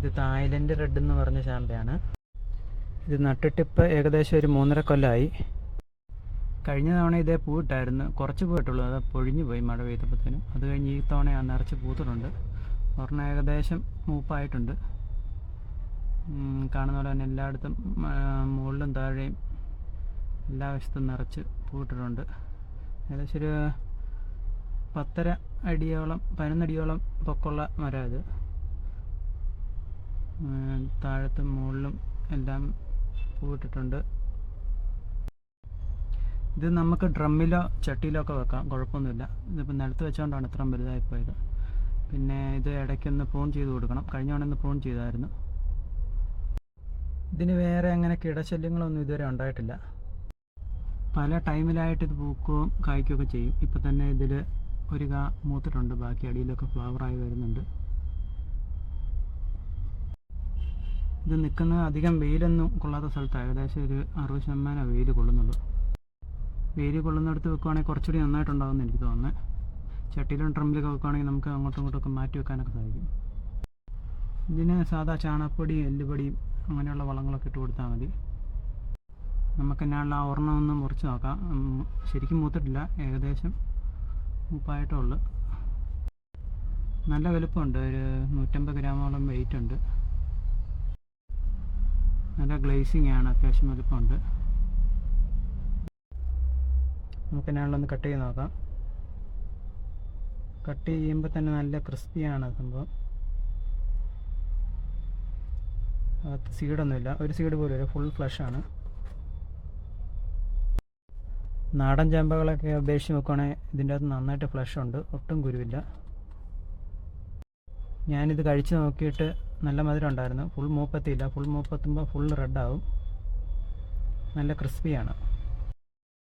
ഇത് Thailand red എന്ന് പറഞ്ഞ ചാമ്പയാണ് ഇത് നട്ടിട്ടിപ്പോൾ ഏകദേശം ഒരു മൂന്നര കൊല്ലമായി കഴിഞ്ഞ തവണ ഇതേ പൂവിട്ടായിരുന്നു കുറച്ച് പൂവിട്ടുള്ളൂ അത് പൊഴിഞ്ഞു പോയി മഴ പെയ്തപ്പോഴത്തേനും. അത് കഴിഞ്ഞ് ഈ തവണ ആ നിറച്ച് പൂത്തിട്ടുണ്ട് ഒരെണ്ണം ഏകദേശം മൂപ്പായിട്ടുണ്ട്. കാണുന്ന പോലെ തന്നെ എല്ലായിടത്തും മുകളിലും താഴെയും എല്ലാ വശത്തും നിറച്ച് പൂവിട്ടിട്ടുണ്ട് ഏകദേശം ഒരു പത്തര അടിയോളം പതിനൊന്നടിയോളം പൊക്കമുള്ള മരം ഇത് താഴത്തും മുകളിലും എല്ലാം പൂവിട്ടിട്ടുണ്ട്. ഇത് നമുക്ക് ഡ്രമ്മിലോ ചട്ടിയിലോ ഒക്കെ വെക്കാം കുഴപ്പമൊന്നുമില്ല. ഇതിപ്പോൾ നിലത്ത് വെച്ചുകൊണ്ടാണ് ഇത്രയും വലുതായി പോയത്. പിന്നെ ഇത് ഇടയ്ക്കൊന്ന് പ്രൂൺ ചെയ്ത് കൊടുക്കണം. കഴിഞ്ഞ തവണ ഒന്ന് പ്രൂൺ ചെയ്തായിരുന്നു. ഇതിന് വേറെ അങ്ങനെ കിടശല്യങ്ങളൊന്നും ഇതുവരെ ഉണ്ടായിട്ടില്ല. പല ടൈമിലായിട്ട് ഇത് പൂക്കുകയും കായ്ക്കുകയൊക്കെ ചെയ്യും. ഇപ്പം തന്നെ ഇതിൽ ഒരു കാ മൂത്തിട്ടുണ്ട്. ബാക്കി അടിയിലൊക്കെ ഫ്ലവറായി വരുന്നുണ്ട്. ഇത് നിൽക്കുന്ന അധികം വെയിലൊന്നും കൊള്ളാത്ത സ്ഥലത്താണ്. ഏകദേശം ഒരു അറുപത് ശതമാനം വെയിൽ കൊള്ളുന്നുള്ളൂ. വെയിൽ കൊള്ളുന്നിടത്ത് വെക്കുവാണെങ്കിൽ കുറച്ചുകൂടി നന്നായിട്ടുണ്ടാകുമെന്ന് എനിക്ക് തോന്നുന്നത് ചട്ടിയിലും ഡ്രമ്മിലൊക്കെ വെക്കുവാണെങ്കിൽ നമുക്ക് അങ്ങോട്ടും ഇങ്ങോട്ടൊക്കെ മാറ്റി വെക്കാനൊക്കെ സാധിക്കും. ഇതിന് സാധാ ചാണകപ്പൊടി എല്ലുപൊടിയും അങ്ങനെയുള്ള വളങ്ങളൊക്കെ ഇട്ട് കൊടുത്താൽ മതി. നമുക്ക് എന്നാലുള്ള ആ ഒരെണ്ണം ഒന്ന് മുറിച്ച് നോക്കാം. ശരിക്കും മൂത്തിട്ടില്ല. ഏകദേശം മൂപ്പായിട്ടേ ഉള്ളു. നല്ല വലുപ്പമുണ്ട്. ഒരു നൂറ്റമ്പത് ഗ്രാമോളം വെയിറ്റ് ഉണ്ട്. നല്ല ഗ്ലേസിങ് ആണ് അത്യാവശ്യം വലുപ്പമുണ്ട്. നമുക്ക് എന്നാളൊന്ന് കട്ട് ചെയ്ത് നോക്കാം. കട്ട് ചെയ്യുമ്പോൾ തന്നെ നല്ല ക്രിസ്പിയാണ് സംഭവം. അകത്ത് സീഡൊന്നുമില്ല ഒരു സീഡ് പോലും ഇല്ല. ഫുൾ ഫ്ലഷ് ആണ്. നാടൻ ചാമ്പകളൊക്കെ അപേക്ഷിച്ച് നോക്കുവാണെങ്കിൽ ഇതിന്റെ അകത്ത് നന്നായിട്ട് ഫ്ലഷ് ഉണ്ട്. ഒട്ടും കുരുവില്ല. ഞാനിത് കഴിച്ച് നോക്കിയിട്ട് നല്ല മധുരം ഉണ്ടായിരുന്നു. ഫുൾ മൂപ്പത്തിയില്ല. ഫുൾ മൂപ്പത്തുമ്പോൾ ഫുൾ റെഡാവും നല്ല ക്രിസ്പിയാണ്